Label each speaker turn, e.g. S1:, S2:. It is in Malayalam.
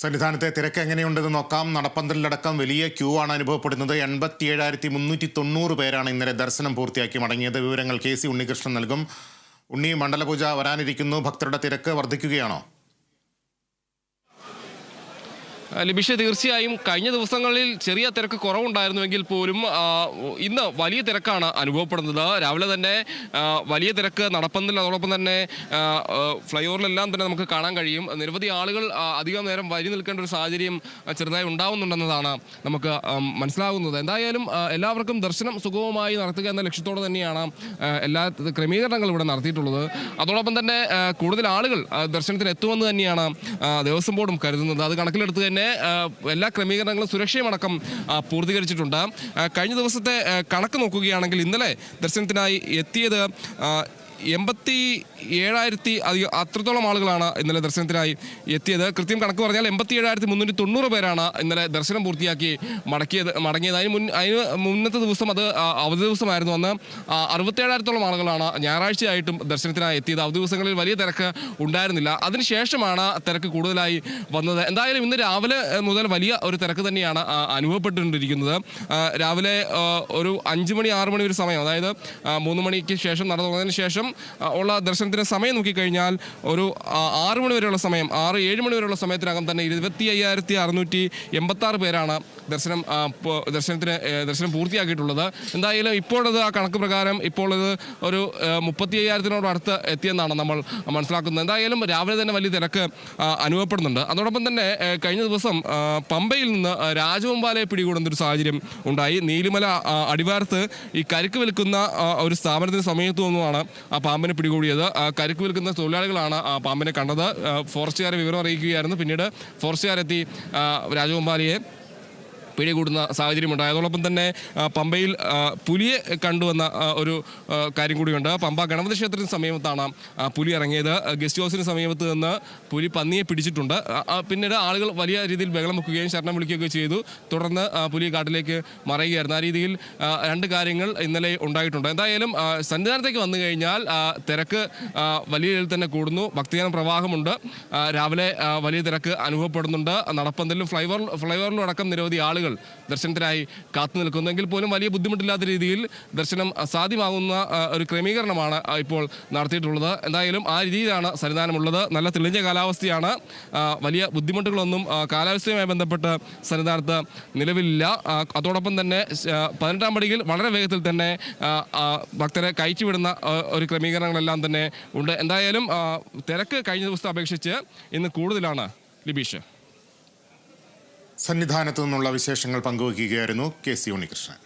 S1: സന്നിധാനത്തെ തിരക്ക് എങ്ങനെയുണ്ടെന്ന് നോക്കാം. നടപ്പന്തലിലടക്കം വലിയ ക്യൂ ആണ് അനുഭവപ്പെടുന്നത്. എൺപത്തി ഏഴായിരത്തി മുന്നൂറ്റി തൊണ്ണൂറ് പേരാണ് ഇന്നലെ ദർശനം പൂർത്തിയാക്കി മടങ്ങിയത്. വിവരങ്ങൾ കെ സി ഉണ്ണികൃഷ്ണൻ നൽകും. ഉണ്ണി മണ്ഡലപൂജ വരാനിരിക്കുന്നു. ഭക്തരുടെ തിരക്ക് വർദ്ധിക്കുകയാണോ?
S2: ലിബിഷ തീർച്ചയായും കഴിഞ്ഞ ദിവസങ്ങളിൽ ചെറിയ തിരക്ക് കുറവുണ്ടായിരുന്നുവെങ്കിൽ പോലും ഇന്ന് വലിയ തിരക്കാണ് അനുഭവപ്പെടുന്നത്. രാവിലെ തന്നെ വലിയ തിരക്ക് നടപ്പന്തൽ അതോടൊപ്പം തന്നെ ഫ്ലൈഓവറിലെല്ലാം തന്നെ നമുക്ക് കാണാൻ കഴിയും. നിരവധി ആളുകൾ അധികം നേരം വരി നിൽക്കേണ്ട ഒരു സാഹചര്യം ചെറുതായി ഉണ്ടാവുന്നുണ്ടെന്നതാണ് നമുക്ക് മനസ്സിലാകുന്നത് എന്തായാലും എല്ലാവർക്കും ദർശനം സുഗമമായി നടത്തുക എന്ന ലക്ഷ്യത്തോടെ തന്നെയാണ് എല്ലാ ക്രമീകരണങ്ങളും ഇവിടെ നടത്തിയിട്ടുള്ളത്. അതോടൊപ്പം തന്നെ കൂടുതൽ ആളുകൾ ദർശനത്തിന് എത്തുമെന്ന് തന്നെയാണ് ദേവസ്വം ബോർഡും കരുതുന്നത്. അത് കണക്കിലെടുത്ത് തന്നെ ആ, എല്ലാ ക്രമീകരണങ്ങളും സുരക്ഷയുമടക്കം പൂർത്തീകരിച്ചിട്ടുണ്ട്. കഴിഞ്ഞ ദിവസത്തെ കണക്ക് നോക്കുകയാണെങ്കിൽ ഇന്നലെ ദർശനത്തിനായി എത്തിയത് എൺപത്തി ഏഴായിരത്തി അധികം അത്രത്തോളം ആളുകളാണ് ഇന്നലെ ദർശനത്തിനായി എത്തിയത്. കൃത്യം കണക്ക് പറഞ്ഞാൽ എൺപത്തി ഏഴായിരത്തി മുന്നൂറ്റി തൊണ്ണൂറ് പേരാണ് ഇന്നലെ ദർശനം പൂർത്തിയാക്കി മടക്കിയത് മടങ്ങിയത്. അതിന് മുൻ അതിന് മുന്നത്തെ ദിവസം അത് അവധി ദിവസമായിരുന്നു. അന്ന് അറുപത്തേഴായിരത്തോളം ആളുകളാണ് ഞായറാഴ്ചയായിട്ടും ദർശനത്തിനായി എത്തിയത്. അവധി ദിവസങ്ങളിൽ വലിയ തിരക്ക് ഉണ്ടായിരുന്നില്ല. അതിനുശേഷമാണ് തിരക്ക് കൂടുതലായി വന്നത്. എന്തായാലും ഇന്ന് രാവിലെ മുതൽ വലിയ ഒരു തിരക്ക് തന്നെയാണ് അനുഭവപ്പെട്ടുകൊണ്ടിരിക്കുന്നത്. രാവിലെ ഒരു അഞ്ച് മണി ആറ് മണി ഒരു സമയം അതായത് മൂന്ന് മണിക്ക് ശേഷം നട തുടങ്ങിയതിന് ശേഷം ഉള്ള ദർശനത്തിന് സമയം നോക്കിക്കഴിഞ്ഞാൽ ഒരു ആറ് മണി വരെയുള്ള സമയം ആറ് ഏഴ് മണി വരെയുള്ള സമയത്തിനകം തന്നെ ഇരുപത്തി അയ്യായിരത്തി അറുന്നൂറ്റി എൺപത്തി ആറ് പേരാണ് ദർശനം ദർശനത്തിന് ദർശനം പൂർത്തിയാക്കിയിട്ടുള്ളത്. എന്തായാലും ഇപ്പോഴത് ആ കണക്ക് പ്രകാരം ഇപ്പോൾ ഇത് ഒരു മുപ്പത്തി അയ്യായിരത്തിനോട് അടുത്ത് എത്തിയെന്നാണ് നമ്മൾ മനസ്സിലാക്കുന്നത്. എന്തായാലും രാവിലെ തന്നെ വലിയ തിരക്ക് അനുഭവപ്പെടുന്നുണ്ട്. അതോടൊപ്പം തന്നെ കഴിഞ്ഞ ദിവസം പമ്പയിൽ നിന്ന് രാജവമ്പാലയെ പിടികൂടുന്ന ഒരു സാഹചര്യം ഉണ്ടായി. നീലിമല അടിവാരത്ത് ഈ കരുക്ക് വിൽക്കുന്ന ഒരു സ്ഥാപനത്തിന് സമയത്ത് നിന്നുമാണ് പാമ്പിനെ പിടികൂടിയത്. കരുക്ക് വിൽക്കുന്ന തൊഴിലാളികളാണ് പാമ്പിനെ കണ്ടത്. ഫോറസ്റ്റുകാരെ വിവരം അറിയിക്കുകയായിരുന്നു. പിന്നീട് ഫോറസ്റ്റുകാരെത്തി ആ, രാജഗോപാലിയെ സാഹചര്യം ഉണ്ടായി അതോടൊപ്പം തന്നെ പമ്പയിൽ പുലിയെ കണ്ടുവന്ന ഒരു കാര്യം കൂടിയുണ്ട്. പമ്പ ഗണപതി ക്ഷേത്രത്തിന് സമീപത്താണ് പുലി ഇറങ്ങിയത്. ഗസ്റ്റ് ഹൗസിന് സമീപത്ത് നിന്ന് പുലി പന്നിയെ പിടിച്ചിട്ടുണ്ട്. പിന്നീട് ആളുകൾ വലിയ രീതിയിൽ ബഹളം വെക്കുകയും ശരണം വിളിക്കുകയൊക്കെ ചെയ്തു. തുടർന്ന് പുലി കാട്ടിലേക്ക് മറയുകയായിരുന്നു. ആ രീതിയിൽ രണ്ട് കാര്യങ്ങൾ ഇന്നലെ ഉണ്ടായിട്ടുണ്ട്. എന്തായാലും സന്നിധാനത്തേക്ക് വന്നു കഴിഞ്ഞാൽ തിരക്ക് വലിയ രീതിയിൽ തന്നെ കൂടുന്നു. ഭക്തിജന പ്രവാഹമുണ്ട്. രാവിലെ വലിയ തിരക്ക് അനുഭവപ്പെടുന്നുണ്ട്. നടപ്പന്തലിലും ഫ്ലൈവർ ഫ്ലൈവറിലും അടക്കം നിരവധി ആളുകൾ ദർശനത്തിനായി കാത്തു നിൽക്കുന്നെങ്കിൽ പോലും വലിയ ബുദ്ധിമുട്ടില്ലാത്ത രീതിയിൽ ദർശനം സാധ്യമാകുന്ന ഒരു ക്രമീകരണമാണ് ഇപ്പോൾ നടത്തിയിട്ടുള്ളത്. എന്തായാലും ആ രീതിയിലാണ് സന്നിധാനമുള്ളത്. നല്ല തെളിഞ്ഞ കാലാവസ്ഥയാണ്. വലിയ ബുദ്ധിമുട്ടുകളൊന്നും കാലാവസ്ഥയുമായി ബന്ധപ്പെട്ട് സന്നിധാനത്ത് നിലവിലില്ല. അതോടൊപ്പം തന്നെ പതിനെട്ടാം പടിയിൽ വളരെ വേഗത്തിൽ തന്നെ ഭക്തരെ കയറ്റിവിടുന്ന ഒരു ക്രമീകരണങ്ങളെല്ലാം തന്നെ ഉണ്ട്. എന്തായാലും തിരക്ക് കഴിഞ്ഞ ദിവസത്തെ അപേക്ഷിച്ച് ഇന്ന് കൂടുതലാണ് ലിബീഷ്.
S1: സന്നിധാനത്തു നിന്നുള്ള വിശേഷങ്ങൾ പങ്കുവയ്ക്കുകയായിരുന്നു കെ സി ഉണ്ണികൃഷ്ണൻ.